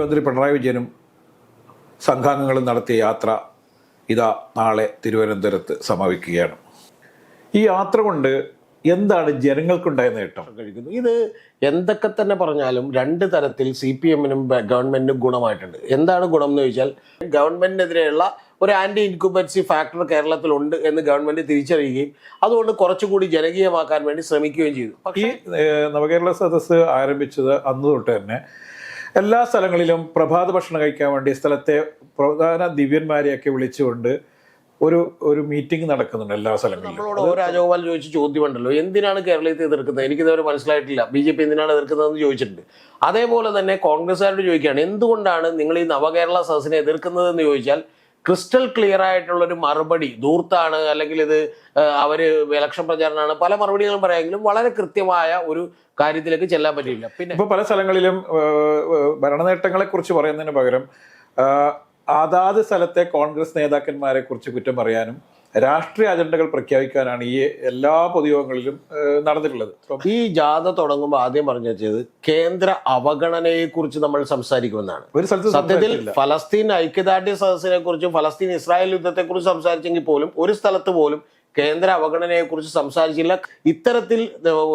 മുഖ്യമന്ത്രി പിണറായി വിജയനും സംഘാംഗങ്ങളും നടത്തിയ യാത്ര ഇതാ നാളെ തിരുവനന്തപുരത്ത് സമാപിക്കുകയാണ്. ഈ യാത്ര കൊണ്ട് എന്താണ് ജനങ്ങൾക്കുണ്ടായ നേട്ടം? കഴിക്കുന്നു. ഇത് എന്തൊക്കെ തന്നെ പറഞ്ഞാലും രണ്ട് തരത്തിൽ സി പി എമ്മിനും ഗവൺമെന്റിനും ഗുണമായിട്ടുണ്ട്. എന്താണ് ഗുണം എന്ന് ചോദിച്ചാൽ ഗവൺമെന്റിനെതിരെയുള്ള ഒരു ആന്റി ഇൻക്യൂബൻസി ഫാക്ടർ കേരളത്തിലുണ്ട് എന്ന് ഗവൺമെന്റ് തിരിച്ചറിയുകയും അതുകൊണ്ട് കുറച്ചുകൂടി ജനകീയമാക്കാൻ വേണ്ടി ശ്രമിക്കുകയും ചെയ്തു. ഈ നവകേരള സദസ്സ് ആരംഭിച്ചത് അന്ന് തൊട്ട് തന്നെ എല്ലാ സ്ഥലങ്ങളിലും പ്രഭാത ഭക്ഷണം കഴിക്കാൻ വേണ്ടി സ്ഥലത്തെ പ്രധാന ദിവ്യന്മാരെയൊക്കെ വിളിച്ചുകൊണ്ട് ഒരു ഒരു മീറ്റിംഗ് നടക്കുന്നുണ്ട് എല്ലാ സ്ഥലങ്ങളിലും. നമ്മളോട് ഓ രാജഗോപാൽ ചോദിച്ച ചോദ്യമുണ്ടല്ലോ എന്തിനാണ് കേരളത്തെ എതിർക്കുന്നത്? എനിക്കിതുവരെ മനസ്സിലായിട്ടില്ല. ബി ജെ പി എന്തിനാണ് എതിർക്കുന്നതെന്ന് ചോദിച്ചിട്ടുണ്ട്. അതേപോലെ തന്നെ കോൺഗ്രസ്സുകാരോട് ചോദിക്കുകയാണ് എന്തുകൊണ്ടാണ് നിങ്ങൾ ഈ നവകേരള സദസ്സിനെ എതിർക്കുന്നതെന്ന് ചോദിച്ചാൽ ക്രിസ്റ്റൽ ക്ലിയർ ആയിട്ടുള്ള ഒരു മറുപടി ദൂർത്താണ് അല്ലെങ്കിൽ ഇത് അവർ ഇലക്ഷൻ പ്രചാരണമാണ് പല മറുപടികളും പറയാമെങ്കിലും വളരെ കൃത്യമായ ഒരു കാര്യത്തിലേക്ക് ചെല്ലാൻ പറ്റില്ല പിന്നെ ഇപ്പൊ പല സ്ഥലങ്ങളിലും ഭരണ നേട്ടങ്ങളെ ഭരണനേട്ടങ്ങളെ കുറിച്ച് പറയുന്നതിന് പകരം അതാത് സ്ഥലത്തെ കോൺഗ്രസ് നേതാക്കന്മാരെ കുറിച്ച് കുറ്റം പറയാനും രാഷ്ട്രീയ അജണ്ടകൾ പ്രഖ്യാപിക്കാനാണ് ഈ എല്ലാ പൊതുയോഗങ്ങളിലും നടന്നിട്ടുള്ളത്. ഈ ജാഥ തുടങ്ങുമ്പോൾ ആദ്യം പറഞ്ഞു വെച്ചത് കേന്ദ്ര അവഗണനയെ കുറിച്ച് നമ്മൾ സംസാരിക്കുമെന്നാണ്. ഒരു സ്ഥലത്ത് സത്യത്തിൽ. ഫലസ്തീൻ ഐക്യദാർഢ്യ സദസ്സിനെ കുറിച്ചും ഫലസ്തീൻ ഇസ്രായേൽ യുദ്ധത്തെ കുറിച്ച് സംസാരിച്ചെങ്കിൽ പോലും ഒരു സ്ഥലത്ത് പോലും കേന്ദ്ര അവഗണനയെ കുറിച്ച് സംസാരിച്ചില്ല. ഇത്തരത്തിൽ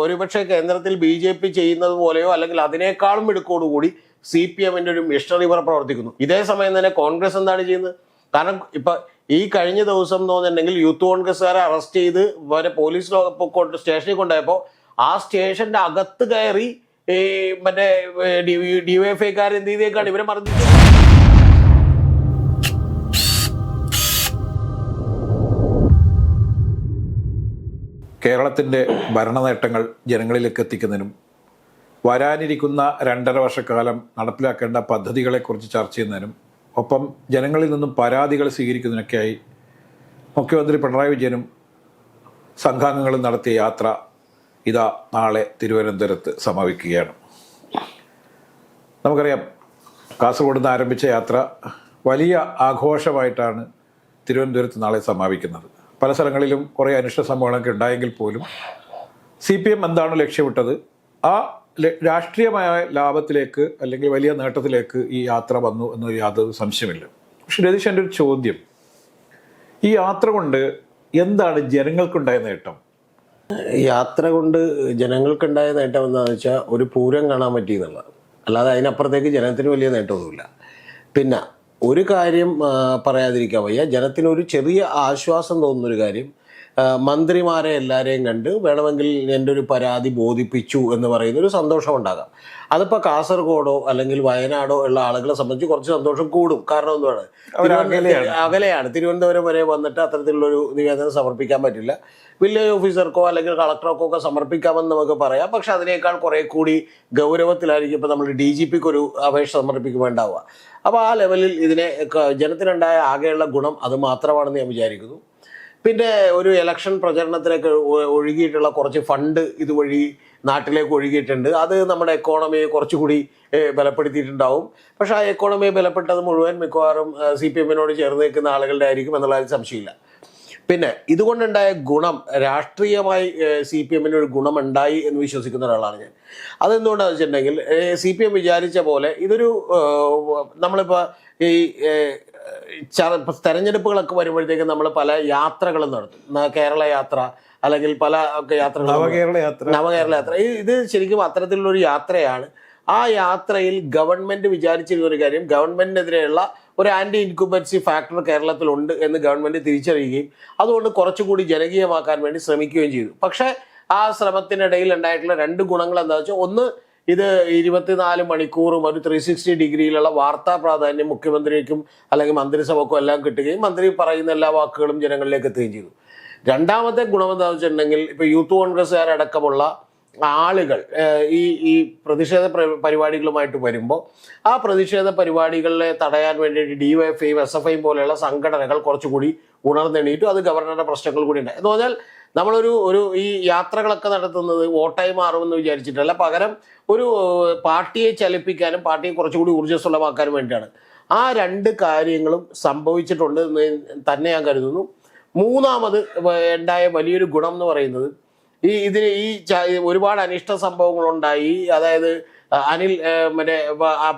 ഒരുപക്ഷെ കേന്ദ്രത്തിൽ ബി ജെ പി ചെയ്യുന്നത് പോലെയോ അല്ലെങ്കിൽ അതിനേക്കാളും മിടുക്കോടുകൂടി സി പി എമ്മിന്റെ ഒരു മിഷണറി പ്രവർത്തിക്കുന്നു. ഇതേ സമയം തന്നെ കോൺഗ്രസ് എന്താണ് ചെയ്യുന്നത്? കാരണം ഇപ്പൊ ഈ കഴിഞ്ഞ ദിവസം തോന്നുന്നുണ്ടെങ്കിൽ യൂത്ത് കോൺഗ്രസ്സുകാരെ അറസ്റ്റ് ചെയ്ത് വരെ പോലീസ് സ്റ്റേഷനിൽ കൊണ്ടുപോയപ്പോൾ ആ സ്റ്റേഷന്റെ അകത്ത് കയറി ഈ മറ്റേ ഡിവൈഎഫ്ഐക്കാർ എന്ത് ചെയ്തേക്കാണ്? ഇവരെ മർദ്ദിച്ചു കേരളത്തിന്റെ ഭരണനേട്ടങ്ങൾ ജനങ്ങളിലേക്ക് എത്തിക്കുന്നതിനും വരാനിരിക്കുന്ന രണ്ടര വർഷക്കാലം നടപ്പിലാക്കേണ്ട പദ്ധതികളെക്കുറിച്ച് ചർച്ച ചെയ്യുന്നതിനും ഒപ്പം ജനങ്ങളിൽ നിന്നും പരാതികൾ സ്വീകരിക്കുന്നതിനൊക്കെയായി മുഖ്യമന്ത്രി പിണറായി വിജയനും സംഘാംഗങ്ങളും നടത്തിയ യാത്ര ഇതാ നാളെ തിരുവനന്തപുരത്ത് സമാപിക്കുകയാണ്. നമുക്കറിയാം കാസർഗോഡ് നിന്ന് ആരംഭിച്ച യാത്ര വലിയ ആഘോഷമായിട്ടാണ് തിരുവനന്തപുരത്ത് നാളെ സമാപിക്കുന്നത്. പല സ്ഥലങ്ങളിലും കുറേ അനിഷ്ട സംഭവങ്ങളൊക്കെ ഉണ്ടായെങ്കിൽ പോലും സി പി എം എന്താണോ ലക്ഷ്യമിട്ടത്? ആ രാഷ്ട്രീയമായ ലാഭത്തിലേക്ക് അല്ലെങ്കിൽ വലിയ നേട്ടത്തിലേക്ക് ഈ യാത്ര വന്നു എന്ന് യാതൊരു സംശയമില്ല പക്ഷെ രതീഷ് എന്റെ ഒരു ചോദ്യം. ഈ യാത്ര കൊണ്ട് എന്താണ് ജനങ്ങൾക്കുണ്ടായ നേട്ടം? യാത്ര കൊണ്ട് ജനങ്ങൾക്കുണ്ടായ നേട്ടം എന്താണെന്ന് വെച്ചാൽ ഒരു പൂരം കാണാൻ പറ്റി എന്നുള്ളത് അല്ലാതെ അതിനപ്പുറത്തേക്ക് ജനത്തിന് വലിയ നേട്ടമൊന്നുമില്ല. പിന്നെ ഒരു കാര്യം പറയാതിരിക്കാൻ വയ്യ. ജനത്തിന് ഒരു ചെറിയ ആശ്വാസം തോന്നുന്നൊരു കാര്യം മന്ത്രിമാരെ എല്ലാവരെയും കണ്ട് വേണമെങ്കിൽ എന്റെ ഒരു പരാതി ബോധിപ്പിച്ചു എന്ന് പറയുന്ന ഒരു സന്തോഷം ഉണ്ടാകാം അതിപ്പോൾ കാസർഗോഡോ അല്ലെങ്കിൽ വയനാടോ ഉള്ള ആളുകളെ സംബന്ധിച്ച് കുറച്ച് സന്തോഷം കൂടും. കാരണം എന്താണ് അകലെയാണ്. തിരുവനന്തപുരം വരെ വന്നിട്ട് അത്തരത്തിലുള്ളൊരു നിവേദനം സമർപ്പിക്കാൻ പറ്റില്ല. വില്ലേജ് ഓഫീസർക്കോ അല്ലെങ്കിൽ കളക്ടർക്കോ ഒക്കെ സമർപ്പിക്കാമെന്ന് നമുക്ക് പറയാം. പക്ഷെ അതിനേക്കാൾ കുറെ കൂടി ഗൗരവത്തിലായിരിക്കും ഇപ്പം നമ്മൾ ഡി ജി പിക്ക് ഒരു അപേക്ഷ സമർപ്പിക്കുമ്പോണ്ടാവുക. അപ്പോൾ ആ ലെവലിൽ ഇതിനെ ജനത്തിനുണ്ടായ ആകെയുള്ള ഗുണം അത് മാത്രമാണെന്ന് ഞാൻ വിചാരിക്കുന്നു. പിന്നെ ഒരു ഇലക്ഷൻ പ്രചരണത്തിലേക്ക് ഒഴുകിയിട്ടുള്ള കുറച്ച് ഫണ്ട് ഇതുവഴി നാട്ടിലേക്ക് ഒഴുകിയിട്ടുണ്ട്. അത് നമ്മുടെ എക്കോണമിയെ കുറച്ചുകൂടി ബലപ്പെടുത്തിയിട്ടുണ്ടാവും. പക്ഷേ ആ എക്കോണമിയെ ബലപ്പെട്ടത് മുഴുവൻ മിക്കവാറും സി പി എമ്മിനോട് ചേർന്ന് നിൽക്കുന്ന ആളുകളുടെ ആയിരിക്കും എന്നുള്ളതിൽ സംശയമില്ല. പിന്നെ ഇതുകൊണ്ടുണ്ടായ ഗുണം രാഷ്ട്രീയമായി സി പി എമ്മിന് ഒരു ഗുണമുണ്ടായി എന്ന് വിശ്വസിക്കുന്ന ഒരാളാണ് ഞാൻ. അതെന്തുകൊണ്ടാണെന്ന് വെച്ചിട്ടുണ്ടെങ്കിൽ സി പി എം വിചാരിച്ച പോലെ ഇതൊരു നമ്മളിപ്പോൾ ഈ തെരഞ്ഞെടുപ്പുകളൊക്കെ വരുമ്പോഴത്തേക്കും നമ്മൾ പല യാത്രകളും നടത്തും. കേരള യാത്ര അല്ലെങ്കിൽ പല ഒക്കെ യാത്രകൾ നവകേരള യാത്ര. നവകേരള യാത്ര. ഇത് ശരിക്കും അത്തരത്തിലുള്ള ഒരു യാത്രയാണ്. ആ യാത്രയിൽ ഗവൺമെന്റ് വിചാരിച്ചിരുന്ന ഒരു കാര്യം ഗവൺമെന്റിനെതിരെയുള്ള ഒരു ആന്റി ഇൻകുബൻസി ഫാക്ടർ കേരളത്തിലുണ്ട് എന്ന് ഗവൺമെന്റ് തിരിച്ചറിയുകയും അതുകൊണ്ട് കുറച്ചുകൂടി ജനകീയമാക്കാൻ വേണ്ടി ശ്രമിക്കുകയും ചെയ്തു. പക്ഷേ ആ ശ്രമത്തിനിടയിൽ ഉണ്ടായിട്ടുള്ള രണ്ട് ഗുണങ്ങൾ എന്താ വെച്ചാൽ ഒന്ന് ഇത് ഇരുപത്തിനാല് മണിക്കൂറും ഒരു ത്രീ സിക്സ്റ്റി ഡിഗ്രിയിലുള്ള വാർത്താ പ്രാധാന്യം മുഖ്യമന്ത്രിക്കും അല്ലെങ്കിൽ മന്ത്രിസഭക്കും എല്ലാം കിട്ടുകയും മന്ത്രി പറയുന്ന എല്ലാ വാക്കുകളും ജനങ്ങളിലേക്ക് എത്തുകയും ചെയ്തു. രണ്ടാമത്തെ ഗുണമെന്താണെന്ന് വെച്ചിട്ടുണ്ടെങ്കിൽ ഇപ്പൊ യൂത്ത് കോൺഗ്രസ്സുകാരടക്കമുള്ള ആളുകൾ ഈ ഈ പ്രതിഷേധ പ്ര- പരിപാടികളുമായിട്ട് വരുമ്പോൾ ആ പ്രതിഷേധ പരിപാടികളെ തടയാൻ വേണ്ടിയിട്ട് D Y F S F I പോലെയുള്ള സംഘടനകൾ കുറച്ചുകൂടി ഉണർന്നെണീറ്റു അത് ഗവർണറുടെ പ്രശ്നങ്ങൾ കൂടി ഉണ്ട്. എന്ന് പറഞ്ഞാൽ നമ്മളൊരു ഒരു ഈ യാത്രകളൊക്കെ നടത്തുന്നത് വോട്ടായി മാറുമെന്ന് വിചാരിച്ചിട്ടല്ല പകരം ഒരു പാർട്ടിയെ ചലിപ്പിക്കാനും പാർട്ടിയെ കുറച്ചുകൂടി ഊർജസ്വലമാക്കാനും വേണ്ടിയാണ്. ആ രണ്ട് കാര്യങ്ങളും സംഭവിച്ചിട്ടുണ്ട് എന്ന് തന്നെ ഞാൻ കരുതുന്നു. മൂന്നാമത് ഉണ്ടായ വലിയൊരു ഗുണം എന്ന് പറയുന്നത് ഈ ഇതിന് ഈ ഒരുപാട് അനിഷ്ട സംഭവങ്ങൾ ഉണ്ടായി അതായത് അനിൽ മറ്റേ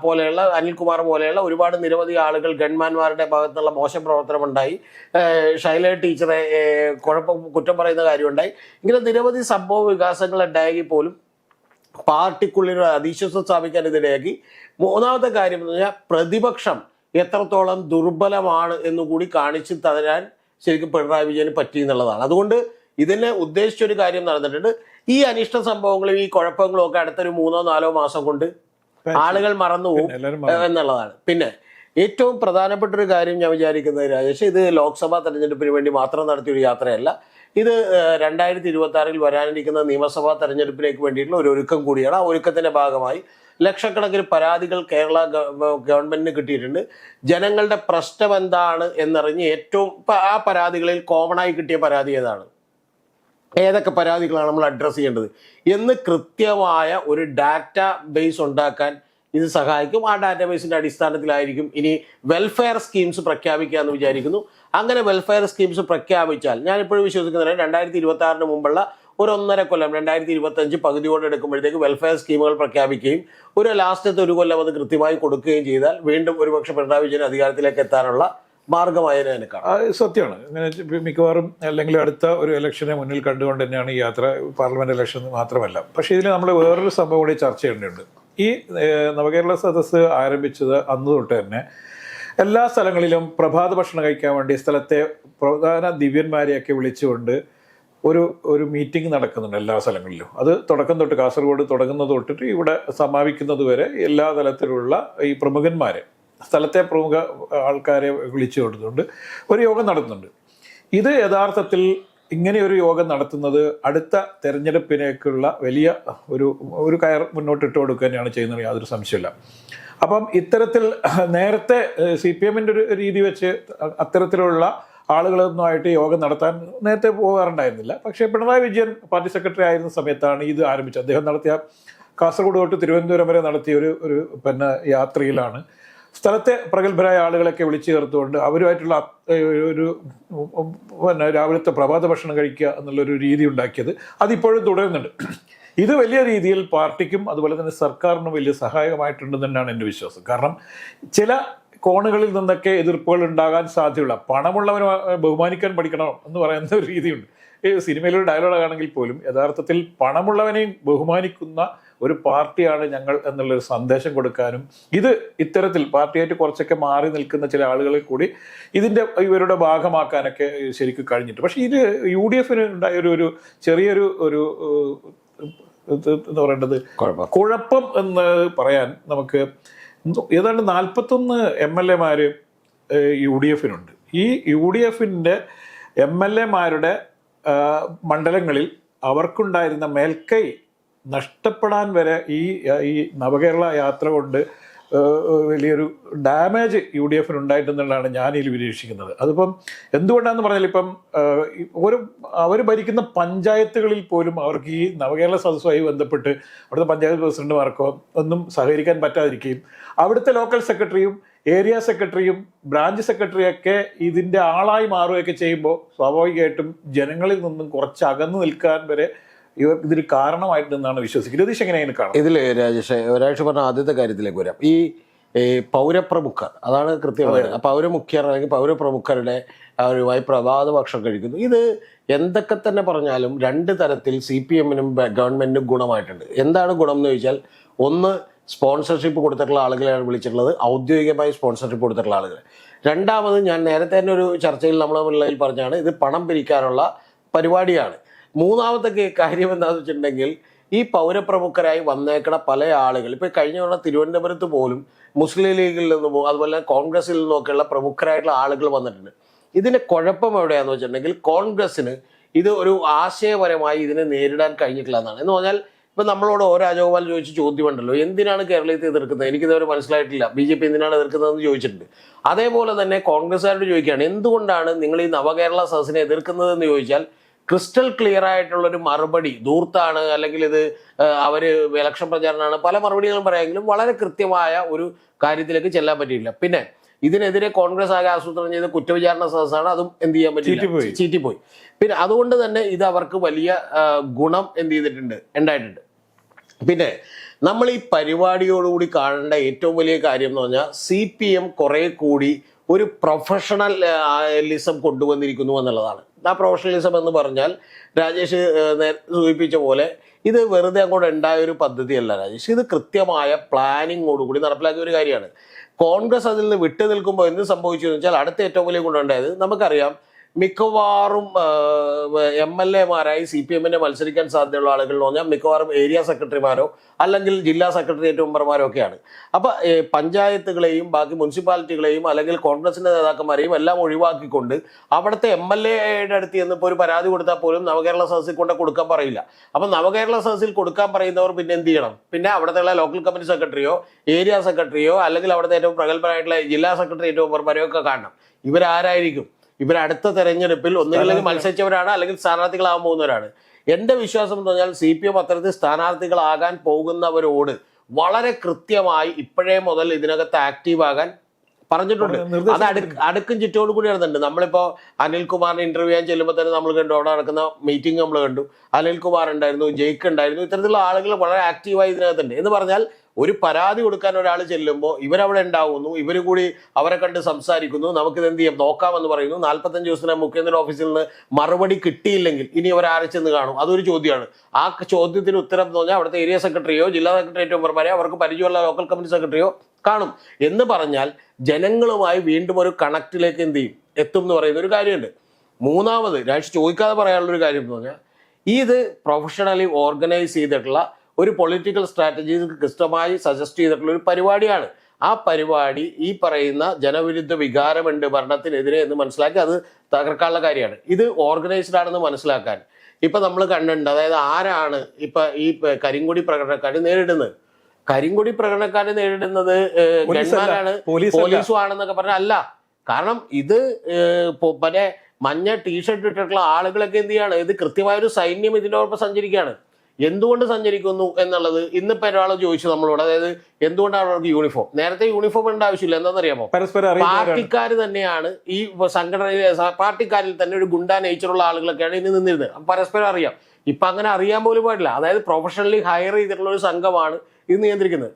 പോലെയുള്ള അനിൽകുമാർ പോലെയുള്ള ഒരുപാട് നിരവധി ആളുകൾ ഗൺമാന്മാരുടെ ഭാഗത്തുള്ള മോശം പ്രവർത്തനം ഉണ്ടായി ഷൈല ടീച്ചറെ കുഴപ്പം കുറ്റം പറയുന്ന കാര്യമുണ്ടായി. ഇങ്ങനെ നിരവധി സംഭവ വികാസങ്ങൾ ഉണ്ടായെങ്കിൽ പോലും പാർട്ടിക്കുള്ളിൽ അതിശ്വാസം സ്ഥാപിക്കാൻ ഇതിടയാക്കി മൂന്നാമത്തെ കാര്യം എന്ന് പറഞ്ഞാൽ പ്രതിപക്ഷം എത്രത്തോളം ദുർബലമാണ് എന്നുകൂടി കാണിച്ചു തരാൻ ശരിക്കും പിണറായി വിജയന് പറ്റി എന്നുള്ളതാണ്. അതുകൊണ്ട് ഇതിനെ ഉദ്ദേശിച്ച ഒരു കാര്യം നടന്നിട്ടുണ്ട്. ഈ അനിഷ്ട സംഭവങ്ങളും ഈ കുഴപ്പങ്ങളും ഒക്കെ അടുത്തൊരു മൂന്നോ നാലോ മാസം കൊണ്ട് ആളുകൾ മറന്നുപോകും പോകും എന്നുള്ളതാണ്. പിന്നെ ഏറ്റവും പ്രധാനപ്പെട്ട ഒരു കാര്യം ഞാൻ വിചാരിക്കുന്നത് രാജേഷ് ഇത് ലോക്സഭാ തെരഞ്ഞെടുപ്പിന് വേണ്ടി മാത്രം നടത്തിയൊരു യാത്രയല്ല. ഇത് രണ്ടായിരത്തി ഇരുപത്തി ആറിൽ വരാനിരിക്കുന്ന നിയമസഭാ തെരഞ്ഞെടുപ്പിലേക്ക് വേണ്ടിയിട്ടുള്ള ഒരു ഒരുക്കം കൂടിയാണ്. ആ ഒരുക്കത്തിന്റെ ഭാഗമായി ലക്ഷക്കണക്കിന് പരാതികൾ കേരള ഗവൺമെന്റിന് കിട്ടിയിട്ടുണ്ട്. ജനങ്ങളുടെ പ്രശ്നം എന്താണ് എന്നറിഞ്ഞ് ഏറ്റവും ആ പരാതികളിൽ കോമണായി കിട്ടിയ പരാതി ഏതാണ്? ഏതൊക്കെ പരാതികളാണ് നമ്മൾ അഡ്രസ്സ് ചെയ്യേണ്ടത്? എന്ന് കൃത്യമായ ഒരു ഡാറ്റ ബേസ് ഉണ്ടാക്കാൻ ഇത് സഹായിക്കും. ആ ഡാറ്റാ ബേസിന്റെ അടിസ്ഥാനത്തിലായിരിക്കും ഇനി വെൽഫെയർ സ്കീംസ് പ്രഖ്യാപിക്കുക എന്ന് വിചാരിക്കുന്നു. അങ്ങനെ വെൽഫെയർ സ്കീംസ് പ്രഖ്യാപിച്ചാൽ ഞാനിപ്പോഴും വിശ്വസിക്കുന്നത് രണ്ടായിരത്തി ഇരുപത്തി ആറിന് മുമ്പുള്ള ഒരു ഒന്നര കൊല്ലം രണ്ടായിരത്തി ഇരുപത്തി അഞ്ച് പകുതിയോടെ എടുക്കുമ്പോഴത്തേക്ക് വെൽഫെയർ സ്കീമുകൾ പ്രഖ്യാപിക്കുകയും ഒരു ലാസ്റ്റത്തെ ഒരു കൊല്ലം അത് കൃത്യമായി കൊടുക്കുകയും ചെയ്താൽ വീണ്ടും ഒരുപക്ഷെ പിണറായി വിജയൻ അധികാരത്തിലേക്ക് എത്താനുള്ള മാർഗമായി തന്നെ കാണാം. സത്യമാണ്. ഇങ്ങനെ മിക്കവാറും അല്ലെങ്കിൽ അടുത്ത ഒരു ഇലക്ഷനെ മുന്നിൽ കണ്ടുകൊണ്ട് തന്നെയാണ് ഈ യാത്ര പാർലമെന്റ് ഇലക്ഷൻ മാത്രമല്ല. പക്ഷേ ഇതിൽ നമ്മൾ വേറൊരു സംഭവം കൂടി ചർച്ച ചെയ്യേണ്ടതുണ്ട്. ഈ നവകേരള സദസ്സ് ആരംഭിച്ചത് അന്ന് തൊട്ട് തന്നെ എല്ലാ സ്ഥലങ്ങളിലും പ്രഭാത ഭക്ഷണം കഴിക്കാൻ വേണ്ടി സ്ഥലത്തെ പ്രധാന ദിവ്യന്മാരെയൊക്കെ വിളിച്ചുകൊണ്ട് ഒരു ഒരു മീറ്റിംഗ് നടക്കുന്നുണ്ട് എല്ലാ സ്ഥലങ്ങളിലും. അത് തുടക്കം തൊട്ട് കാസർഗോഡ് തുടങ്ങുന്നത് തൊട്ടിട്ട് ഇവിടെ സമാപിക്കുന്നത് വരെ എല്ലാ തലത്തിലുള്ള ഈ പ്രമുഖന്മാരെ സ്ഥലത്തെ പ്രമുഖ ആൾക്കാരെ വിളിച്ചു കൊടുത്തുകൊണ്ട് ഒരു യോഗം നടത്തുന്നുണ്ട്. ഇത് യഥാർത്ഥത്തിൽ ഇങ്ങനെ ഒരു യോഗം നടത്തുന്നത് അടുത്ത തെരഞ്ഞെടുപ്പിനേക്കുള്ള വലിയ ഒരു ഒരു കയർ മുന്നോട്ടിട്ട് കൊടുക്കുക തന്നെയാണ് ചെയ്യുന്നത്. യാതൊരു സംശയമില്ല അപ്പം ഇത്തരത്തിൽ നേരത്തെ സി പി എമ്മിന്റെ ഒരു രീതി വെച്ച് അത്തരത്തിലുള്ള ആളുകളൊന്നുമായിട്ട് യോഗം നടത്താൻ നേരത്തെ പോകാറുണ്ടായിരുന്നില്ല. പക്ഷേ പിണറായി വിജയൻ പാർട്ടി സെക്രട്ടറി ആയിരുന്ന സമയത്താണ് ഇത് ആരംഭിച്ചത്. അദ്ദേഹം നടത്തിയ കാസർഗോഡ് തൊട്ട് തിരുവനന്തപുരം വരെ നടത്തിയ ഒരു ഒരു പിന്നെ യാത്രയിലാണ്. സ്ഥലത്തെ പ്രഗത്ഭരായ ആളുകളൊക്കെ വിളിച്ചു ചേർത്തുകൊണ്ട് അവരുമായിട്ടുള്ള ഒരു പിന്നെ രാവിലത്തെ പ്രഭാത ഭക്ഷണം കഴിക്കുക എന്നുള്ളൊരു രീതി ഉണ്ടാക്കിയത്. അതിപ്പോഴും തുടരുന്നുണ്ട്. ഇത് വലിയ രീതിയിൽ പാർട്ടിക്കും അതുപോലെ തന്നെ സർക്കാരിനും വലിയ സഹായകമായിട്ടുണ്ട് തന്നെയാണ് എന്റെ വിശ്വാസം. കാരണം ചില കോണുകളിൽ നിന്നൊക്കെ എതിർപ്പുകൾ ഉണ്ടാകാൻ സാധ്യതയുള്ള പണമുള്ളവന് ബഹുമാനിക്കാൻ പഠിക്കണം എന്ന് പറയുന്ന ഒരു രീതിയുണ്ട്. ഈ സിനിമയിലൊരു ഡയലോഗാണെങ്കിൽ പോലും യഥാർത്ഥത്തിൽ പണമുള്ളവനെയും ബഹുമാനിക്കുന്ന ഒരു പാർട്ടിയാണ് ഞങ്ങൾ എന്നുള്ളൊരു സന്ദേശം കൊടുക്കാനും ഇത് ഇത്തരത്തിൽ പാർട്ടിയായിട്ട് കുറച്ചൊക്കെ മാറി നിൽക്കുന്ന ചില ആളുകളെ കൂടി ഇതിന്റെ ഇവരുടെ ഭാഗമാക്കാനൊക്കെ ശരിക്കും കഴിഞ്ഞിട്ട്. പക്ഷേ ഇത് യു ഡി എഫിന് ഉണ്ടായ ഒരു ചെറിയൊരു ഒരു എന്താ പറയേണ്ടത്? കുഴപ്പം. കുഴപ്പം എന്ന് പറയാൻ നമുക്ക് ഏതാണ്ട് നാൽപ്പത്തൊന്ന് എം എൽ എമാർ യു ഡി എഫിനുണ്ട് ഈ യു ഡി എഫിന്റെ എം എൽ എമാരുടെ മണ്ഡലങ്ങളിൽ അവർക്കുണ്ടായിരുന്ന മേൽക്കൈ നഷ്ടപ്പെടാൻ വരെ ഈ ഈ നവകേരള യാത്ര കൊണ്ട് വലിയൊരു ഡാമേജ് യു ഡി എഫിന് ഉണ്ടായിട്ടുണ്ടെന്നാണ് ഞാൻ വിരീക്ഷിക്കുന്നത്. അതിപ്പം എന്തുകൊണ്ടാണെന്ന് പറഞ്ഞാൽ ഇപ്പം ഒരു അവർ ഭരിക്കുന്ന പഞ്ചായത്തുകളിൽ പോലും അവർക്ക് ഈ നവകേരള സദസ്സുമായി ബന്ധപ്പെട്ട് അവിടുത്തെ പഞ്ചായത്ത് പ്രസിഡന്റുമാർക്കോ ഒന്നും സഹകരിക്കാൻ പറ്റാതിരിക്കുകയും അവിടുത്തെ ലോക്കൽ സെക്രട്ടറിയും ഏരിയ സെക്രട്ടറിയും ബ്രാഞ്ച് സെക്രട്ടറിയൊക്കെ ഇതിന്റെ ആളായി മാറുകയൊക്കെ ചെയ്യുമ്പോൾ സ്വാഭാവികമായിട്ടും ജനങ്ങളിൽ നിന്നും കുറച്ച് അകന്നു നിൽക്കാൻ വരെ ഇവർ ഇതിന് കാരണമായിട്ടുണ്ടെന്നാണ് വിശ്വസിക്കുന്നത്. രതീഷ് എങ്ങനെയാണ് കാണുന്നത് ഇതിൽ രാജേഷ് ഒരാഴ്ച പറഞ്ഞ ആദ്യത്തെ കാര്യത്തിലേക്ക് വരാം. ഈ പൗരപ്രമുഖർ അതാണ് കൃത്യമായിട്ട് പൗരമുഖ്യർ അല്ലെങ്കിൽ പൗരപ്രമുഖരുടെ അവരുമായി പ്രഭാത ഭക്ഷണം കഴിക്കുന്നു. ഇത് എന്തൊക്കെ തന്നെ പറഞ്ഞാലും രണ്ട് തരത്തിൽ സി പി എമ്മിനും ഗവൺമെന്റിനും ഗുണമായിട്ടുണ്ട്. എന്താണ് ഗുണം എന്ന് ചോദിച്ചാൽ ഒന്ന് സ്പോൺസർഷിപ്പ് കൊടുത്തിട്ടുള്ള ആളുകളെയാണ് വിളിച്ചിട്ടുള്ളത്. ഔദ്യോഗികമായി സ്പോൺസർഷിപ്പ് കൊടുത്തിട്ടുള്ള ആളുകൾ രണ്ടാമത് ഞാൻ നേരത്തെ തന്നെ ഒരു ചർച്ചയിൽ നമ്മൾ പറഞ്ഞാണ് ഇത് പണം പിരിക്കാനുള്ള പരിപാടിയാണ്. മൂന്നാമത്തെ കാര്യം എന്താണെന്ന് വെച്ചിട്ടുണ്ടെങ്കിൽ ഈ പൗരപ്രമുഖരായി വന്നേക്കണ പല ആളുകൾ ഇപ്പൊ കഴിഞ്ഞ തവണ തിരുവനന്തപുരത്ത് പോലും മുസ്ലിം ലീഗിൽ നിന്നും അതുപോലെ കോൺഗ്രസിൽ നിന്നൊക്കെയുള്ള പ്രമുഖരായിട്ടുള്ള ആളുകൾ വന്നിട്ടുണ്ട്. ഇതിന്റെ കുഴപ്പം എവിടെയാന്ന് വെച്ചിട്ടുണ്ടെങ്കിൽ കോൺഗ്രസ്സിന് ഇത് ഒരു ആശയപരമായി ഇതിനെ നേരിടാൻ കഴിഞ്ഞിട്ടില്ല എന്നാണ്. എന്ന് പറഞ്ഞാൽ ഇപ്പൊ നമ്മളോട് ഓ രാജഗോപാൽ ചോദിച്ച ചോദ്യമുണ്ടല്ലോ എന്തിനാണ് കേരളത്തെ എതിർക്കുന്നത്? എനിക്കിതുവരെ മനസ്സിലായിട്ടില്ല. ബി ജെ പി എന്തിനാണ് എതിർക്കുന്നതെന്ന് ചോദിച്ചിട്ടുണ്ട്. അതേപോലെ തന്നെ കോൺഗ്രസ്സുകാരോട് ചോദിക്കുകയാണ് എന്തുകൊണ്ടാണ് നിങ്ങൾ ഈ നവകേരള സദസ്സിനെ എതിർക്കുന്നതെന്ന് ചോദിച്ചാൽ ക്രിസ്റ്റൽ ക്ലിയർ ആയിട്ടുള്ള ഒരു മറുപടി ദൂർത്താണ് അല്ലെങ്കിൽ ഇത് അവർ അവർ ഇലക്ഷൻ പ്രചാരണമാണ് പല മറുപടികളും പറയാമെങ്കിലും വളരെ കൃത്യമായ ഒരു കാര്യത്തിലേക്ക് ചെല്ലാൻ പറ്റിയില്ല പിന്നെ ഇതിനെതിരെ കോൺഗ്രസ് ആകെ ആസൂത്രണം ചെയ്ത കുറ്റവിചാരണ സദസ്സാണ് അതും എന്ത് ചെയ്യാൻ പറ്റില്ല ചീറ്റിപ്പോയി. ചീറ്റിപ്പോയി. പിന്നെ അതുകൊണ്ട് തന്നെ ഇത് അവർക്ക് വലിയ ഗുണം എന്ത് ചെയ്തിട്ടുണ്ട് ഉണ്ടായിട്ടുണ്ട്. പിന്നെ നമ്മൾ ഈ പരിപാടിയോടുകൂടി കാണേണ്ട ഏറ്റവും വലിയ കാര്യം എന്ന് പറഞ്ഞാൽ സി പി എം കുറെ കൂടി ഒരു പ്രൊഫഷണൽ ലിസം കൊണ്ടുവന്നിരിക്കുന്നു എന്നുള്ളതാണ്. ആ പ്രൊഫഷണലിസം എന്ന് പറഞ്ഞാൽ രാജേഷ് സൂചിപ്പിച്ച പോലെ ഇത് വെറുതെ അങ്ങോട്ട് ഉണ്ടായ ഒരു പദ്ധതിയല്ല രാജേഷ്. ഇത് കൃത്യമായ പ്ലാനിങ്ങോടുകൂടി നടപ്പിലാക്കിയ ഒരു കാര്യമാണ്. കോൺഗ്രസ് അതിൽ നിന്ന് വിട്ടു നിൽക്കുമ്പോൾ എന്ത് സംഭവിച്ചു എന്ന് വെച്ചാൽ അടുത്ത ഏറ്റവും വലിയ ഗുണമുണ്ടായത് നമുക്കറിയാം മിക്കവാറും എം എൽ എമാരായി സി പി എമ്മിനെ മത്സരിക്കാൻ സാധ്യതയുള്ള എന്ന് പറഞ്ഞാൽ മിക്കവാറും ഏരിയ സെക്രട്ടറിമാരോ അല്ലെങ്കിൽ ജില്ലാ സെക്രട്ടേറിയറ്റ് മെമ്പർമാരോ ഒക്കെയാണ് അപ്പൊ ഏഹ്, പഞ്ചായത്തുകളെയും ബാക്കി മുനിസിപ്പാലിറ്റികളെയും അല്ലെങ്കിൽ കോൺഗ്രസിന്റെ നേതാക്കന്മാരെയും എല്ലാം ഒഴിവാക്കിക്കൊണ്ട് അവിടുത്തെ എം എൽ എയുടെ അടുത്ത് ചെന്നിപ്പോൾ ഒരു പരാതി കൊടുത്താൽ പോലും നവകേരള സദസ്സിൽ കൊണ്ട് കൊടുക്കാൻ പറയില്ല. അപ്പൊ നവകേരള സദസ്സിൽ കൊടുക്കാൻ പറയുന്നവർ പിന്നെ എന്ത് ചെയ്യണം? പിന്നെ അവിടുത്തെ ലോക്കൽ കമ്മിറ്റി സെക്രട്ടറിയോ ഏരിയ സെക്രട്ടറിയോ അല്ലെങ്കിൽ അവിടുത്തെ ഏറ്റവും പ്രഗത്ഭരായിട്ടുള്ള ജില്ലാ സെക്രട്ടേറിയറ്റ് മെമ്പർമാരെയോ ഒക്കെ കാണണം. ഇവരാരായിരിക്കും? ഇവർ അടുത്ത തെരഞ്ഞെടുപ്പിൽ ഒന്നുകില്ലെങ്കിൽ മത്സരിച്ചവരാണ് അല്ലെങ്കിൽ സ്ഥാനാർത്ഥികളാകാൻ പോകുന്നവരാണ്. എന്റെ വിശ്വാസം എന്ന് പറഞ്ഞാൽ സി പി എം അത്തരത്തിൽ സ്ഥാനാർത്ഥികളാകാൻ പോകുന്നവരോട് വളരെ കൃത്യമായി ഇപ്പോഴേ മുതൽ ഇതിനകത്ത് ആക്റ്റീവ് ആകാൻ പറഞ്ഞിട്ടുണ്ട്. അത് അടുക്ക് അടുക്കും ചുറ്റോട് കൂടി നടന്നുണ്ട് നമ്മളിപ്പോ അനിൽകുമാറിന് ഇന്റർവ്യൂ ചെയ്യാൻ ചെല്ലുമ്പോൾ തന്നെ നമ്മൾ കണ്ടു. അവിടെ നടക്കുന്ന മീറ്റിംഗ് നമ്മൾ കണ്ടു. അനിൽകുമാർ ഉണ്ടായിരുന്നു ജയ്ക്ക് ഉണ്ടായിരുന്നു. ഇത്തരത്തിലുള്ള ആളുകൾ വളരെ ആക്റ്റീവായി ഇതിനകത്തുണ്ട്. എന്ന് പറഞ്ഞാൽ ഒരു പരാതി കൊടുക്കാൻ ഒരാൾ ചെല്ലുമ്പോൾ ഇവരവിടെ ഉണ്ടാവുന്നു ഇവർ കൂടി അവരെ കണ്ട് സംസാരിക്കുന്നു നമുക്കിത് എന്ത് ചെയ്യാം? നോക്കാമെന്ന് പറയുന്നു. നാൽപ്പത്തഞ്ച് ദിവസത്തിന് മുഖ്യമന്ത്രി ഓഫീസിൽ നിന്ന് മറുപടി കിട്ടിയില്ലെങ്കിൽ ഇനി അവർ ആരെ ചെന്ന് കാണും? അതൊരു ചോദ്യമാണ്. ആ ചോദ്യത്തിന് ഉത്തരം എന്ന് പറഞ്ഞാൽ അവിടുത്തെ ഏരിയ സെക്രട്ടറിയോ ജില്ലാ സെക്രട്ടേറിയറ്റ് മെമ്പർമാരെയോ അവർക്ക് പരിചയമുള്ള ലോക്കൽ കമ്മിറ്റി സെക്രട്ടറിയോ കാണും. എന്ന് പറഞ്ഞാൽ ജനങ്ങളുമായി വീണ്ടും ഒരു കണക്റ്റിലേക്ക് എന്ത് ചെയ്യും? എത്തും എന്ന് പറയുന്ന ഒരു കാര്യമുണ്ട്. മൂന്നാമത് രാഷ്ട്രീയ ചോദിക്കാതെ പറയാനുള്ള ഒരു കാര്യം എന്ന് പറഞ്ഞാൽ ഇത് പ്രൊഫഷണലി ഓർഗനൈസ് ചെയ്തിട്ടുള്ള ഒരു പൊളിറ്റിക്കൽ സ്ട്രാറ്റജി കൃത്യമായി സജസ്റ്റ് ചെയ്തിട്ടുള്ള ഒരു പരിപാടിയാണ്. ആ പരിപാടി ഈ പറയുന്ന ജനവിരുദ്ധ വികാരമുണ്ട് ഭരണത്തിനെതിരെ എന്ന് മനസ്സിലാക്കി അത് തകർക്കാനുള്ള കാര്യമാണ്. ഇത് ഓർഗനൈസ്ഡ് ആണെന്ന് മനസ്സിലാക്കാൻ. ഇപ്പം നമ്മൾ കണ്ടിട്ടുണ്ട് അതായത് ആരാണ് ഇപ്പം ഈ കരിങ്കുടി പ്രകടനക്കാർ നേരിടുന്നത്? കരിങ്കൊടി പ്രകടനക്കാരെ നേരിടുന്നത്. ഗൺമാനാണ് പോലീസും ആണെന്നൊക്കെ പറഞ്ഞാൽ അല്ല. കാരണം ഇത് പിന്നെ മറ്റേ മഞ്ഞ ടീഷർട്ട് ഇട്ടിട്ടുള്ള ആളുകളൊക്കെ എന്ത് ചെയ്യാണ്? ഇത് കൃത്യമായൊരു സൈന്യം ഇതിനോടൊപ്പം സഞ്ചരിക്കുകയാണ്. എന്തുകൊണ്ട് സഞ്ചരിക്കുന്നു എന്നുള്ളത് ഇന്നിപ്പോ ഒരാൾ ചോദിച്ചു നമ്മളോട്. അതായത് എന്തുകൊണ്ടാണ് അവർക്ക് യൂണിഫോം നേരത്തെ യൂണിഫോം ഇടേണ്ട ആവശ്യമില്ല. എന്താണെന്നറിയാമോ? പാർട്ടിക്കാർ തന്നെയാണ് ഈ സംഘടനയിലെ പാർട്ടിക്കാരിൽ തന്നെ ഒരു ഗുണ്ടാ നേച്ചറുള്ള ആളുകളൊക്കെയാണ് ഇനി നിന്നിരുന്നത്. പരസ്പരം അറിയാം. ഇപ്പൊ അങ്ങനെ അറിയാൻ പോലും പാടില്ല. അതായത് പ്രൊഫഷണലി ഹയർ ചെയ്തിട്ടുള്ള ഒരു സംഘമാണ് ഇത് നിയന്ത്രിക്കുന്നത്.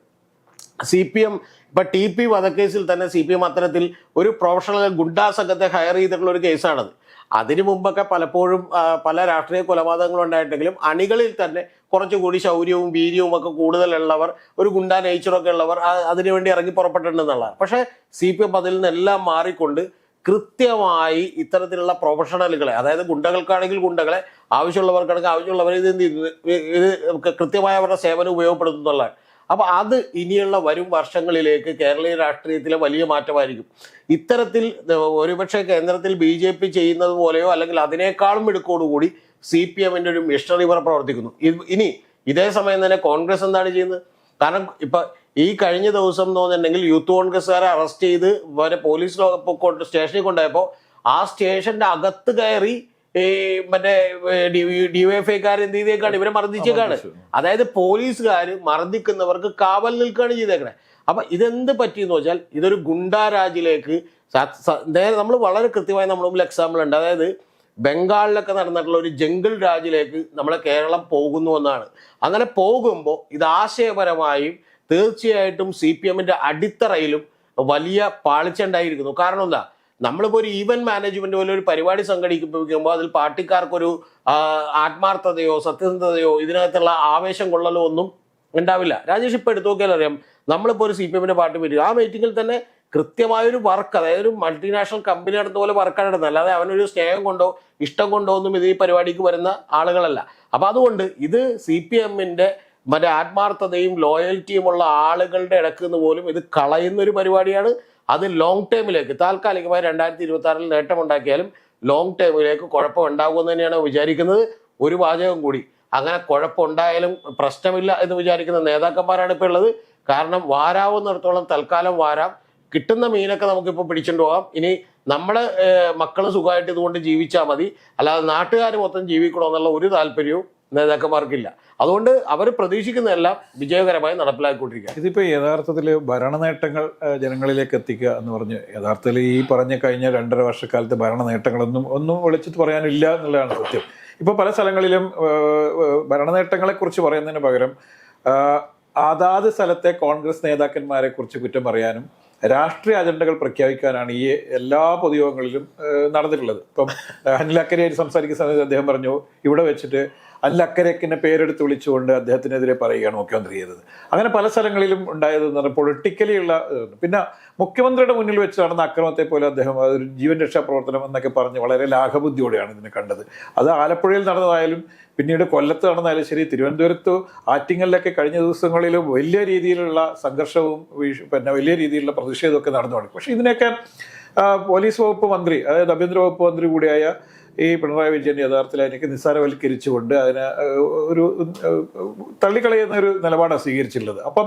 സി പി എം ഇപ്പൊ ടി പി വധക്കേസിൽ തന്നെ സി പി എം അത്തരത്തിൽ ഒരു പ്രൊഫഷണൽ ഗുണ്ടാ സംഘത്തെ ഹയർ ചെയ്തിട്ടുള്ള ഒരു കേസാണത് അതിനു മുമ്പൊക്കെ പലപ്പോഴും പല രാഷ്ട്രീയ കൊലപാതകങ്ങളും ഉണ്ടായിട്ടെങ്കിലും അണികളിൽ തന്നെ കുറച്ചുകൂടി ശൗര്യവും വീര്യവും ഒക്കെ കൂടുതലുള്ളവർ ഒരു ഗുണ്ടാ നേച്ചറൊക്കെ ഉള്ളവർ അതിനുവേണ്ടി ഇറങ്ങി പുറപ്പെട്ടിട്ടുണ്ടെന്നുള്ളതാണ് പക്ഷേ സി പി എം അതിൽ നിന്നെല്ലാം മാറിക്കൊണ്ട് കൃത്യമായി ഇത്തരത്തിലുള്ള പ്രൊഫഷണലുകളെ അതായത് ഗുണ്ടകൾക്കാണെങ്കിൽ ഗുണ്ടകളെ ആവശ്യമുള്ളവർക്കാണെങ്കിൽ ആവശ്യമുള്ളവരെ ഇത് ഇത് കൃത്യമായി അവരുടെ സേവനം ഉപയോഗപ്പെടുത്തുന്നുള്ളതാണ് അപ്പൊ അത് ഇനിയുള്ള വരും വർഷങ്ങളിലേക്ക് കേരളീയ രാഷ്ട്രീയത്തിലെ വലിയ മാറ്റമായിരിക്കും. ഇത്തരത്തിൽ ഒരുപക്ഷെ കേന്ദ്രത്തിൽ ബി ജെ പി ചെയ്യുന്നത് പോലെയോ അല്ലെങ്കിൽ അതിനേക്കാളും മിടുക്കോടുകൂടി സി പി എമ്മിന്റെ ഒരു മിഷണറി ഇവർ പ്രവർത്തിക്കുന്നു. ഇനി ഇതേ സമയം തന്നെ കോൺഗ്രസ് എന്താണ് ചെയ്യുന്നത്? കാരണം ഇപ്പൊ ഈ കഴിഞ്ഞ ദിവസം എന്ന് പറഞ്ഞിട്ടുണ്ടെങ്കിൽ യൂത്ത് കോൺഗ്രസ്സുകാരെ അറസ്റ്റ് ചെയ്ത് വരെ പോലീസ് സ്റ്റേഷനിൽ കൊണ്ടുപോയപ്പോൾ ആ സ്റ്റേഷന്റെ അകത്ത് കയറി ഈ മറ്റേ ഡിവൈഎഫ്ഐക്കാർ എന്ത് ചെയ്തേക്കാണ്? ഇവരെ മർദ്ദിച്ചേക്കാണ്. അതായത് പോലീസുകാർ മർദ്ദിക്കുന്നവർക്ക് കാവൽ നിൽക്കുകയാണ് ചെയ്തേക്കണേ. അപ്പൊ ഇതെന്ത് പറ്റിയെന്ന് വെച്ചാൽ ഇതൊരു ഗുണ്ടാരാജിലേക്ക് നേരെ നമ്മൾ വളരെ കൃത്യമായി നമ്മുടെ മുമ്പിൽ എക്സാമ്പിൾ ഉണ്ട്. അതായത് ബംഗാളിലൊക്കെ നടന്നിട്ടുള്ള ഒരു ജംഗിൾ രാജിലേക്ക് നമ്മളെ കേരളം പോകുന്നു എന്നാണ്. അങ്ങനെ പോകുമ്പോൾ ഇത് ആശയപരമായും തീർച്ചയായിട്ടും സി പി എമ്മിന്റെ അടിത്തറയിലും വലിയ പാളിച്ച ഉണ്ടായിരിക്കുന്നു കാരണം എന്താ? നമ്മളിപ്പോൾ ഒരു ഈവന്റ് മാനേജ്മെന്റ് പോലെ ഒരു പരിപാടി സംഘടിപ്പിക്കുമ്പോൾ അതിൽ പാർട്ടിക്കാർക്കൊരു ആത്മാർത്ഥതയോ സത്യസന്ധതയോ ഇതിനകത്തുള്ള ആവേശം കൊള്ളലോ ഒന്നും ഉണ്ടാവില്ല. രാജേഷ് ഇപ്പൊ എടുത്തു നോക്കിയാൽ അറിയാം നമ്മളിപ്പോൾ ഒരു സി പി എമ്മിന്റെ പാർട്ടി മീറ്റിംഗ് ആ മീറ്റിംഗിൽ തന്നെ കൃത്യമായൊരു വർക്ക് അതായത് ഒരു മൾട്ടിനാഷണൽ കമ്പനി നടന്ന പോലെ വർക്കാണ് നടന്നത് അല്ലാതെ അവനൊരു സ്നേഹം കൊണ്ടോ ഇഷ്ടം കൊണ്ടോ ഒന്നും ഇത് ഈ പരിപാടിക്ക് വരുന്ന ആളുകളല്ല. അപ്പൊ അതുകൊണ്ട് ഇത് സി പി എമ്മിന്റെ മറ്റേ ആത്മാർത്ഥതയും ലോയൽറ്റിയും ഉള്ള ആളുകളുടെ ഇടയ്ക്ക് നിന്ന് പോലും ഇത് കളയുന്ന ഒരു പരിപാടിയാണ് അത് ലോങ് ടേമിലേക്ക് താൽക്കാലികമായി രണ്ടായിരത്തി ഇരുപത്തി ആറിൽ നേട്ടമുണ്ടാക്കിയാലും ലോങ് ടേമിലേക്ക് കുഴപ്പമുണ്ടാകുമെന്ന് തന്നെയാണ് വിചാരിക്കുന്നത്. ഒരു വാചകം കൂടി അങ്ങനെ കുഴപ്പമുണ്ടായാലും പ്രശ്നമില്ല എന്ന് വിചാരിക്കുന്ന നേതാക്കന്മാരാണ് ഇപ്പോൾ ഉള്ളത്. കാരണം വാരാവുന്നിടത്തോളം തൽക്കാലം വാരാം. കിട്ടുന്ന മീനൊക്കെ നമുക്കിപ്പോൾ പിടിച്ചുകൊണ്ട് പോകാം. ഇനി നമ്മുടെ മക്കൾ സുഖമായിട്ട് ഇതുകൊണ്ട് ജീവിച്ചാൽ മതി. അല്ലാതെ നാട്ടുകാർ മൊത്തം ജീവിക്കണമെന്നുള്ള ഒരു താല്പര്യവും നേതാക്കന്മാർക്കില്ല. അതുകൊണ്ട് അവർ പ്രതീക്ഷിക്കുന്നതെല്ലാം വിജയകരമായി നടപ്പിലാക്കിക്കൊണ്ടിരിക്കുക ഇതിപ്പോ യഥാർത്ഥത്തിൽ ഭരണ നേട്ടങ്ങൾ ജനങ്ങളിലേക്ക് എത്തിക്കുക എന്ന് പറഞ്ഞ് യഥാർത്ഥത്തിൽ ഈ പറഞ്ഞ കഴിഞ്ഞ രണ്ടര വർഷക്കാലത്തെ ഭരണ നേട്ടങ്ങളൊന്നും ഒന്നും വിളിച്ചിട്ട് പറയാനില്ല എന്നുള്ളതാണ് സത്യം. ഇപ്പൊ പല സ്ഥലങ്ങളിലും ഏഹ്, ഏഹ്, ഭരണ നേട്ടങ്ങളെ കുറിച്ച് പറയുന്നതിന് പകരം അതാത് സ്ഥലത്തെ കോൺഗ്രസ് നേതാക്കന്മാരെ കുറിച്ച് കുറ്റം പറയാനും രാഷ്ട്രീയ അജണ്ടകൾ പ്രഖ്യാപിക്കാനാണ് ഈ എല്ലാ പൊതുയോഗങ്ങളിലും നടന്നിട്ടുള്ളത്. ഇപ്പം അനിൽ അക്കരയായിട്ട് സംസാരിക്കുന്ന സമയത്ത് അദ്ദേഹം പറഞ്ഞു ഇവിടെ വെച്ചിട്ട് അനിൽ അക്കരക്കിനെ പേരെടുത്ത് വിളിച്ചുകൊണ്ട് അദ്ദേഹത്തിനെതിരെ പറയുകയാണ് മുഖ്യമന്ത്രി ചെയ്തത്. അങ്ങനെ പല സ്ഥലങ്ങളിലും ഉണ്ടായത് എന്ന് പറഞ്ഞാൽ പൊളിറ്റിക്കലി ഉള്ള പിന്നെ മുഖ്യമന്ത്രിയുടെ മുന്നിൽ വെച്ച് നടന്ന അക്രമത്തെ പോലെ അദ്ദേഹം അതൊരു ജീവൻ രക്ഷാ പ്രവർത്തനം എന്നൊക്കെ പറഞ്ഞ് വളരെ ലാഘബുദ്ധിയോടെയാണ് ഇതിനെ കണ്ടത്. അത് ആലപ്പുഴയിൽ നടന്നതായാലും പിന്നീട് കൊല്ലത്ത് നടന്നാലും ശരി തിരുവനന്തപുരത്ത് ആറ്റിങ്ങലിലൊക്കെ കഴിഞ്ഞ ദിവസങ്ങളിൽ വലിയ രീതിയിലുള്ള സംഘർഷവും പിന്നെ വലിയ രീതിയിലുള്ള പ്രതിഷേധമൊക്കെ നടന്നു പക്ഷേ ഇതിനൊക്കെ പോലീസ് വകുപ്പ് മന്ത്രി അതായത് ആഭ്യന്തര വകുപ്പ് മന്ത്രി കൂടിയായ ഈ പിണറായി വിജയൻ യഥാർത്ഥത്തിൽ അതിനൊക്കെ നിസ്സാരവൽക്കരിച്ചുകൊണ്ട് അതിന് ഒരു തള്ളിക്കളയുന്ന ഒരു നിലപാടാണ് സ്വീകരിച്ചിട്ടുള്ളത്. അപ്പം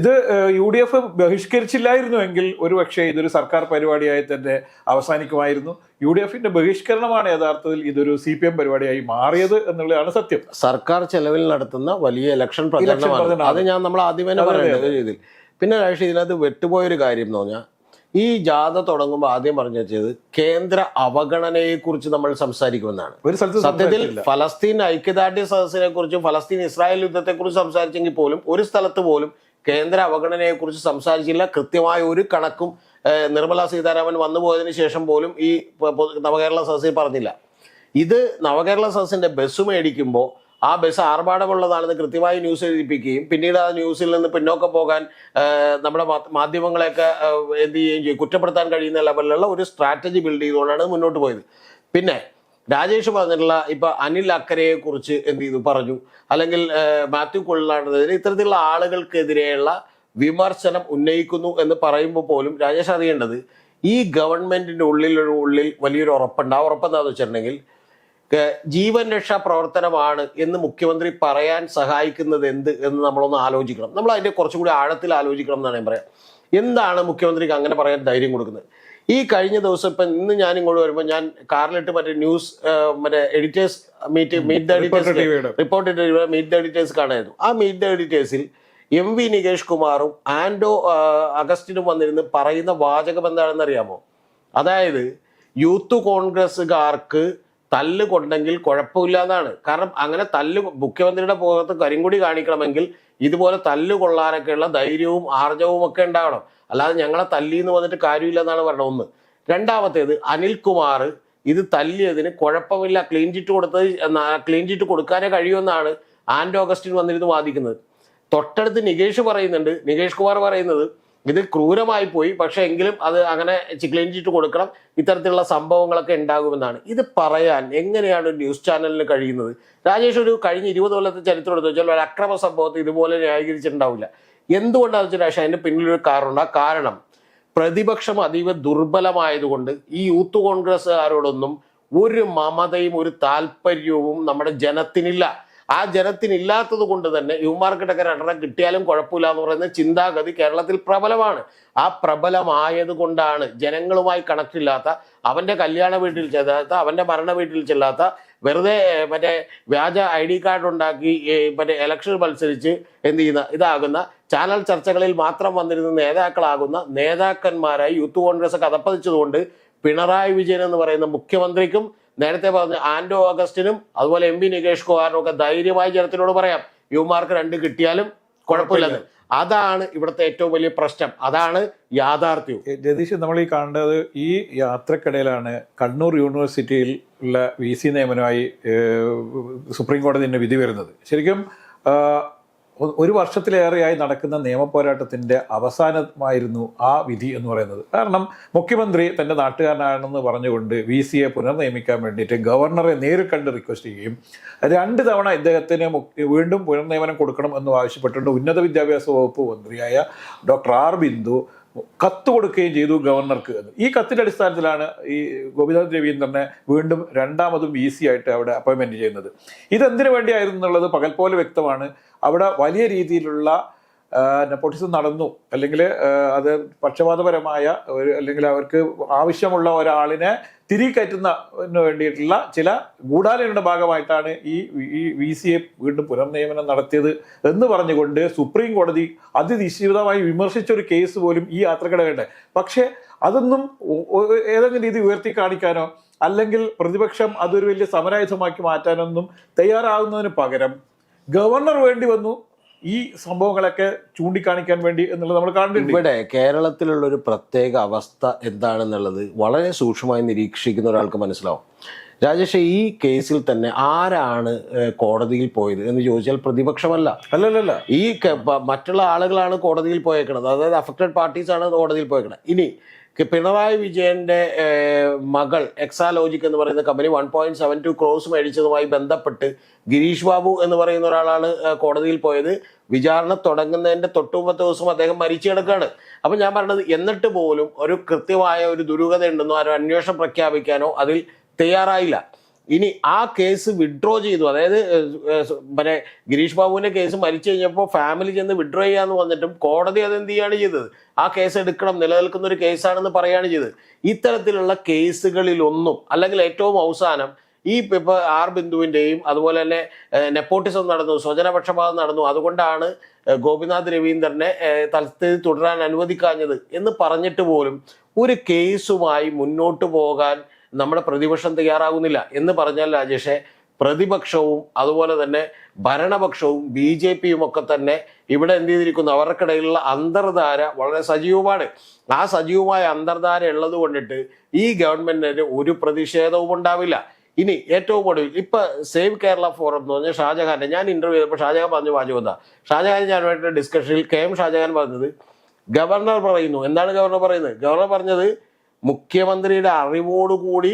ഇത് യു ഡി എഫ് ബഹിഷ്കരിച്ചില്ലായിരുന്നുവെങ്കിൽ ഒരുപക്ഷെ ഇതൊരു സർക്കാർ പരിപാടിയായി തന്നെ അവസാനിക്കുമായിരുന്നു. യു ഡി എഫിന്റെ ബഹിഷ്കരണമാണ് യഥാർത്ഥത്തിൽ ഇതൊരു സി പി എം പരിപാടിയായി മാറിയത് എന്നുള്ളതാണ് സത്യം. സർക്കാർ ചെലവിൽ നടത്തുന്ന വലിയ ഇലക്ഷൻ പ്രചരണമാണ്. അത് ഞാൻ നമ്മൾ ആദ്യമേ പറയുന്നത് ഇതിൽ പിന്നെ രാഷ്ട്രീയ ഇതിനകത്ത് വെട്ടുപോയൊരു കാര്യം എന്ന് പറഞ്ഞാൽ ഈ ജാഥ തുടങ്ങുമ്പോൾ ആദ്യം പറഞ്ഞു വെച്ചത് കേന്ദ്ര അവഗണനയെ കുറിച്ച് നമ്മൾ സംസാരിക്കുമെന്നാണ്. ഒരു സ്ഥലത്ത് സത്യത്തിൽ. ഫലസ്തീൻ ഐക്യദാർഢ്യ സദസ്സിനെ കുറിച്ചും ഫലസ്തീൻ ഇസ്രായേൽ യുദ്ധത്തെ കുറിച്ച് സംസാരിച്ചെങ്കിൽ പോലും ഒരു സ്ഥലത്ത് പോലും കേന്ദ്ര അവഗണനയെ കുറിച്ച് സംസാരിച്ചില്ല. കൃത്യമായ ഒരു കണക്കും നിർമ്മല സീതാരാമൻ വന്നു പോയതിനു ശേഷം പോലും ഈ നവകേരള സദസ്സിൽ പറഞ്ഞില്ല. ഇത് നവകേരള സദസ്സിന്റെ ബസ് മേടിക്കുമ്പോൾ ആ ബസ് ആർഭാടമുള്ളതാണെന്ന് കൃത്യമായി ന്യൂസ് എഴുതിപ്പിക്കുകയും പിന്നീട് ആ ന്യൂസിൽ നിന്ന് പിന്നോക്കം പോകാൻ നമ്മുടെ മാധ്യമങ്ങളെയൊക്കെ എന്ത് ചെയ്യുകയും ചെയ്യും. കുറ്റപ്പെടുത്താൻ കഴിയുന്ന ലെവലിലുള്ള ഒരു സ്ട്രാറ്റജി ബിൽഡ് ചെയ്തുകൊണ്ടാണ് മുന്നോട്ട് പോയത്. പിന്നെ രാജേഷ് പറഞ്ഞിട്ടുള്ള ഇപ്പൊ അനിൽ അക്കരയെ കുറിച്ച് എന്ത് ചെയ്തു? പറഞ്ഞു. അല്ലെങ്കിൽ മാത്യു കൊള്ളാണെന്നതിന് ഇത്തരത്തിലുള്ള ആളുകൾക്കെതിരെയുള്ള വിമർശനം ഉന്നയിക്കുന്നു എന്ന് പറയുമ്പോൾ പോലും രാജേഷ് അറിയേണ്ടത് ഈ ഗവൺമെന്റിന്റെ ഉള്ളിലൊരു ഉള്ളിൽ വലിയൊരു ഉറപ്പുണ്ട്. ആ ഉറപ്പെന്താന്ന് വെച്ചിട്ടുണ്ടെങ്കിൽ ജീവൻ രക്ഷാ പ്രവർത്തനമാണ് എന്ന് മുഖ്യമന്ത്രി പറയാൻ സഹായിക്കുന്നത് എന്ത് എന്ന് നമ്മളൊന്ന് ആലോചിക്കണം. നമ്മൾ അതിന്റെ കുറച്ചും കൂടി ആഴത്തിൽ ആലോചിക്കണം എന്നാണ് ഞാൻ പറയാം. എന്താണ് മുഖ്യമന്ത്രിക്ക് അങ്ങനെ പറയാൻ ധൈര്യം കൊടുക്കുന്നത്? ഈ കഴിഞ്ഞ ദിവസം ഇപ്പം ഇന്ന് ഞാൻ ഇങ്ങോട്ട് വരുമ്പോൾ ഞാൻ കാറിലിട്ട് മറ്റേ ന്യൂസ് മറ്റേ editors meet meet the editors. Report meet the editors കാണായിരുന്നു. ആ മീറ്റ് ദ എഡിറ്റേഴ്സിൽ എം വി നികേഷ് കുമാറും ആൻഡോ അഗസ്റ്റിനും വന്നിരുന്ന് പറയുന്ന വാചകം എന്താണെന്ന് അറിയാമോ? അതായത് യൂത്ത് കോൺഗ്രസ്സുകാർക്ക് തല്ല് കൊണ്ടെങ്കിൽ കുഴപ്പമില്ല എന്നാണ് കാരണം അങ്ങനെ തല്ല് മുഖ്യമന്ത്രിയുടെ പുറത്ത് കരിങ്കുടി കാണിക്കണമെങ്കിൽ ഇതുപോലെ തല്ല് കൊള്ളാനൊക്കെയുള്ള ധൈര്യവും ആർജവും ഒക്കെ ഉണ്ടാവണം. അല്ലാതെ ഞങ്ങളെ തല്ലി എന്ന് വന്നിട്ട് കാര്യമില്ല എന്നാണ് പറയുന്നത് ഒന്ന്. രണ്ടാമത്തേത് അനിൽകുമാർ ഇത് തല്ലിയതിന് കുഴപ്പമില്ല. ക്ലീൻ ചിറ്റ് കൊടുത്തത് ക്ലീൻ ചിറ്റ് കൊടുക്കാനേ കഴിയുമെന്നാണ് ആൻഡ് ഓഗസ്റ്റിൻ വന്നിരുന്ന് വാദിക്കുന്നത്. തൊട്ടടുത്ത് നികേഷ് പറയുന്നുണ്ട്. നികേഷ് കുമാർ പറയുന്നത് ഇത് ക്രൂരമായി പോയി പക്ഷെ എങ്കിലും അത് അങ്ങനെ ക്ലീൻ കൊടുക്കണം. ഇത്തരത്തിലുള്ള സംഭവങ്ങളൊക്കെ ഉണ്ടാകുമെന്നാണ്. ഇത് പറയാൻ എങ്ങനെയാണ് ന്യൂസ് ചാനലിന് കഴിയുന്നത്? രാജേഷ് ഒരു കഴിഞ്ഞ ഇരുപത് കൊല്ലത്തെ ചരിത്രം എടുത്ത് വെച്ചാൽ ഒരു അക്രമ സംഭവത്തെ ഇതുപോലെ ന്യായീകരിച്ചിട്ടുണ്ടാവില്ല. എന്തുകൊണ്ടാണെന്ന് വെച്ചാൽ പക്ഷേ അതിന്റെ പിന്നിലൊരു ആ കാരണം പ്രതിപക്ഷം അതീവ ദുർബലമായതുകൊണ്ട് ഈ യൂത്ത് കോൺഗ്രസ്സുകാരോടൊന്നും ഒരു മമതയും ഒരു താല്പര്യവും നമ്മുടെ ജനത്തിനില്ല. ആ ജനത്തിനില്ലാത്തത് കൊണ്ട് തന്നെ യുവമാർക്കിട്ടൊക്കെ രണ്ടെണ്ണം കിട്ടിയാലും കുഴപ്പമില്ല എന്ന് പറയുന്ന ചിന്താഗതി കേരളത്തിൽ പ്രബലമാണ്. ആ പ്രബലമായത് കൊണ്ടാണ് ജനങ്ങളുമായി കണക്റ്റില്ലാത്ത അവന്റെ കല്യാണ വീട്ടിൽ ചെല്ലാത്ത അവന്റെ മരണ വീട്ടിൽ ചെല്ലാത്ത വെറുതെ മറ്റേ വ്യാജ ഐ ഡി കാർഡ് ഉണ്ടാക്കി മറ്റേ ഇലക്ഷൻ മത്സരിച്ച് എന്ത് ചെയ്യുന്ന ഇതാകുന്ന ചാനൽ ചർച്ചകളിൽ മാത്രം വന്നിരുന്ന നേതാക്കളാകുന്ന നേതാക്കന്മാരായി യൂത്ത് കോൺഗ്രസ് കഥപ്പതിച്ചതുകൊണ്ട് പിണറായി വിജയൻ എന്ന് പറയുന്ന മുഖ്യമന്ത്രിക്കും നേരത്തെ പറഞ്ഞ ആൻഡോ ഓഗസ്റ്റിനും അതുപോലെ എം പി നികേഷ് കുമാറിനും ഒക്കെ ധൈര്യമായി ജനത്തിനോട് പറയാം യുവമാർക്ക് രണ്ട് കിട്ടിയാലും കുഴപ്പമില്ലെന്ന് അതാണ് ഇവിടുത്തെ ഏറ്റവും വലിയ പ്രശ്നം. അതാണ് യാഥാർത്ഥ്യം. രതീഷ് നമ്മൾ ഈ കാണേണ്ടത് ഈ യാത്രക്കിടയിലാണ് കണ്ണൂർ യൂണിവേഴ്സിറ്റിയിൽ ഉള്ള വി സി നിയമനമായി സുപ്രീം തന്നെ വിധി വരുന്നത്. ശരിക്കും ഒരു വർഷത്തിലേറെയായി നടക്കുന്ന നിയമ പോരാട്ടത്തിന്റെ അവസാനമായിരുന്നു ആ വിധി എന്ന് പറയുന്നത്. കാരണം മുഖ്യമന്ത്രി തന്റെ നാട്ടുകാരനാണെന്ന് പറഞ്ഞുകൊണ്ട് വി സിയെ പുനർനിയമിക്കാൻ വേണ്ടിയിട്ട് ഗവർണറെ നേരിൽ കണ്ട് റിക്വസ്റ്റ് ചെയ്യുകയും രണ്ട് തവണ ഇദ്ദേഹത്തിന് വീണ്ടും പുനർനിയമനം കൊടുക്കണം എന്ന് ആവശ്യപ്പെട്ടുകൊണ്ട് ഉന്നത വിദ്യാഭ്യാസ വകുപ്പ് മന്ത്രിയായ ഡോക്ടർ ആർ ബിന്ദു കത്ത് കൊടുക്കുകയും ചെയ്തു ഗവർണർക്ക്. ഈ കത്തിന്റെ അടിസ്ഥാനത്തിലാണ് ഈ ഗോപിനാഥ് രവീന്ദ്രനെ വീണ്ടും രണ്ടാമതും ഇ സി ആയിട്ട് അവിടെ അപ്പോയിൻമെന്റ് ചെയ്യുന്നത്. ഇതെന്തിനു വേണ്ടിയായിരുന്നു എന്നുള്ളത് പകൽ പോലെ വ്യക്തമാണ്. അവിടെ വലിയ രീതിയിലുള്ള നെപ്പോട്ടിസം നടന്നു. അല്ലെങ്കിൽ അത് പക്ഷപാതപരമായ ഒരു അല്ലെങ്കിൽ അവർക്ക് ആവശ്യമുള്ള ഒരാളിനെ തിരികെ വേണ്ടിയിട്ടുള്ള ചില ഗൂഢാലോചനയുടെ ഭാഗമായിട്ടാണ് ഈ വി സിയെ വീണ്ടും പുനർനിയമനം നടത്തിയത് എന്ന് പറഞ്ഞുകൊണ്ട് സുപ്രീം കോടതി അതിനിശ്ചിതമായി വിമർശിച്ച ഒരു കേസ് പോലും ഈ യാത്രക്കിടകളുടെ പക്ഷേ അതൊന്നും ഏതെങ്കിലും രീതി ഉയർത്തി കാണിക്കാനോ അല്ലെങ്കിൽ പ്രതിപക്ഷം അതൊരു വലിയ സമരായുധമാക്കി മാറ്റാനൊന്നും തയ്യാറാകുന്നതിന് പകരം ഗവർണർ വേണ്ടി വന്നു. ഈ സംഭവങ്ങളൊക്കെ ചൂണ്ടിക്കാണിക്കാൻ വേണ്ടി എന്നുള്ളത് നമ്മൾ കാണുന്നുണ്ട് ഇവിടെ കേരളത്തിലുള്ള ഒരു പ്രത്യേക അവസ്ഥ എന്താണെന്നുള്ളത് വളരെ സൂക്ഷ്മമായി നിരീക്ഷിക്കുന്ന ഒരാൾക്ക് മനസ്സിലാവും. രാജേഷ് ഈ കേസിൽ തന്നെ ആരാണ് കോടതിയിൽ പോയത് എന്ന് ചോദിച്ചാൽ പ്രതിപക്ഷമല്ല. അല്ലല്ലല്ല. ഈ മറ്റുള്ള ആളുകളാണ് കോടതിയിൽ പോയേക്കുന്നത് അതായത് അഫക്റ്റഡ് പാർട്ടീസ് ആണ് കോടതിയിൽ പോയേക്കുന്നത് ഇനി പിണറായി വിജയന്റെ മകൾ എക്സാലോജിക് എന്ന് പറയുന്ന company one point seven two crores മേടിച്ചതുമായി ബന്ധപ്പെട്ട് ഗിരീഷ് ബാബു എന്ന് പറയുന്ന ഒരാളാണ് കോടതിയിൽ പോയത്. വിചാരണ തുടങ്ങുന്നതിന്റെ തൊട്ടുമുമ്പത്തെ ദിവസം അദ്ദേഹം മരിച്ചു കിടക്കുകയാണ്. അപ്പൊ ഞാൻ പറഞ്ഞത് എന്നിട്ട് പോലും ഒരു കൃത്യമായ ഒരു ദുരൂഹത ഉണ്ടെന്നോ ഒരു അന്വേഷണം പ്രഖ്യാപിക്കാനോ അതിൽ തയ്യാറായില്ല. ഇനി ആ കേസ് വിഡ്രോ ചെയ്തു. അതായത് പിന്നെ ഗിരീഷ് ബാബുവിന്റെ കേസ് മരിച്ചു കഴിഞ്ഞപ്പോൾ ഫാമിലി ചെന്ന് വിഡ്രോ ചെയ്യാന്ന് വന്നിട്ടും കോടതി അതെന്ത് ചെയ്യാണ് ചെയ്തത്? ആ കേസ് എടുക്കണം. നിലനിൽക്കുന്ന ഒരു കേസാണെന്ന് പറയുകയാണ് ചെയ്തത്. ഇത്തരത്തിലുള്ള കേസുകളിലൊന്നും അല്ലെങ്കിൽ ഏറ്റവും അവസാനം ഈ ഇപ്പൊ ആർ ബിന്ദുവിന്റെയും അതുപോലെ തന്നെ നെപ്പോട്ടിസം നടന്നു സ്വജനപക്ഷപാതം നടന്നു അതുകൊണ്ടാണ് ഗോപിനാഥ് രവീന്ദ്രനെ തലസ്ഥിതി തുടരാൻ അനുവദിക്കാഞ്ഞത് എന്ന് പറഞ്ഞിട്ട് പോലും ഒരു കേസുമായി മുന്നോട്ട് പോകാൻ നമ്മുടെ പ്രതിപക്ഷം തയ്യാറാകുന്നില്ല എന്ന് പറഞ്ഞാൽ രാജേഷെ പ്രതിപക്ഷവും അതുപോലെ തന്നെ ഭരണപക്ഷവും ബി ജെ പിയും ഒക്കെ തന്നെ ഇവിടെ എന്ത് ചെയ്തിരിക്കുന്നു? അവർക്കിടയിലുള്ള അന്തർധാര വളരെ സജീവമാണ്. ആ സജീവമായ അന്തർധാര ഉള്ളത് കൊണ്ടിട്ട് ഈ ഗവൺമെന്റിന് ഒരു പ്രതിഷേധവും ഉണ്ടാവില്ല ഇനി ഏറ്റവും ഒടുവിൽ ഇപ്പൊ സേവ് കേരള ഫോറം എന്ന് പറഞ്ഞാൽ ഷാജഹാന്റെ ഞാൻ ഇന്റർവ്യൂ ചെയ്തപ്പോൾ ഷാജഹാൻ പറഞ്ഞു വാചകം എന്താ? ഷാജഹാൻ ഞാനുമായിട്ട് ഡിസ്കഷനിൽ കെ എം ഷാജഹാൻ പറഞ്ഞത് ഗവർണർ പറയുന്നു. എന്താണ് ഗവർണർ പറയുന്നത്? ഗവർണർ പറഞ്ഞത് മുഖ്യമന്ത്രിയുടെ അറിവോടുകൂടി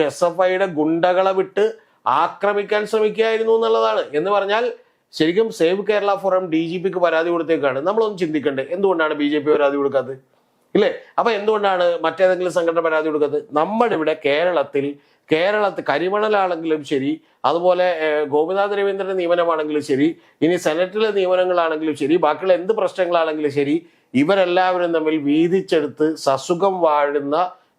എസ് എഫ് ഐയുടെ ഗുണ്ടകളെ വിട്ട് ആക്രമിക്കാൻ ശ്രമിക്കുകയായിരുന്നു എന്നുള്ളതാണ്. എന്ന് പറഞ്ഞാൽ ശരിക്കും save Kerala forum D G പിക്ക് പരാതി കൊടുത്തേക്കാണ്. നമ്മളൊന്ന് ചിന്തിക്കണ്ടേ. എന്തുകൊണ്ടാണ് ബി ജെ പി പരാതി കൊടുക്കാത്തത്? ഇല്ലേ? അപ്പൊ എന്തുകൊണ്ടാണ് മറ്റേതെങ്കിലും സംഘടന പരാതി കൊടുക്കുന്നത്? നമ്മുടെ ഇവിടെ കേരളത്തിൽ കേരളത്തിൽ കരിമണലാണെങ്കിലും ശരി അതുപോലെ ഗോപിനാഥ് രവീന്ദ്രന്റെ നിയമനമാണെങ്കിലും ശരി ഇനി സെനറ്റിലെ നിയമനങ്ങളാണെങ്കിലും ശരി ബാക്കിയുള്ള എന്ത് പ്രശ്നങ്ങളാണെങ്കിലും ശരി ഇവരെല്ലാവരും തമ്മിൽ വീതിച്ചെടുത്ത് സസുഖം വാഴുന്ന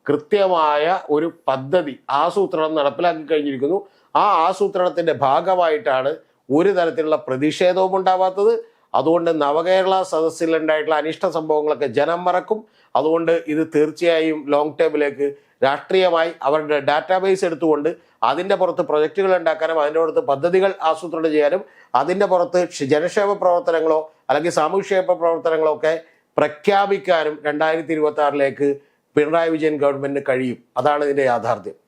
കൃത്യമായ ഒരു പദ്ധതി ആസൂത്രണം നടപ്പിലാക്കി കഴിഞ്ഞിരിക്കുന്നു. ആ ആസൂത്രണത്തിന്റെ ഭാഗമായിട്ടാണ് ഒരു തരത്തിലുള്ള പ്രതിഷേധവും ഉണ്ടാവാത്തത്. അതുകൊണ്ട് നവകേരള സദസ്സിൽ ഉണ്ടായിട്ടുള്ള അനിഷ്ട സംഭവങ്ങളൊക്കെ ജനം മറക്കും. അതുകൊണ്ട് ഇത് തീർച്ചയായും ലോങ് ടേമിലേക്ക് രാഷ്ട്രീയമായി അവരുടെ ഡാറ്റാബേസ് എടുത്തുകൊണ്ട് അതിന്റെ പുറത്ത് പ്രൊജക്റ്റുകൾ ഉണ്ടാക്കാനും അതിന്റെ പുറത്ത് പദ്ധതികൾ ആസൂത്രണം ചെയ്യാനും അതിന്റെ പുറത്ത് ജനക്ഷേമ പ്രവർത്തനങ്ങളോ അല്ലെങ്കിൽ സാമൂഹ്യക്ഷേമ പ്രവർത്തനങ്ങളോ ഒക്കെ പ്രഖ്യാപിക്കാനും രണ്ടായിരത്തി ഇരുപത്തി ആറിലേക്ക് പിണറായി വിജയൻ ഗവൺമെന്റിന് കഴിയും. അതാണ് ഇതിന്റെ യാഥാർത്ഥ്യം.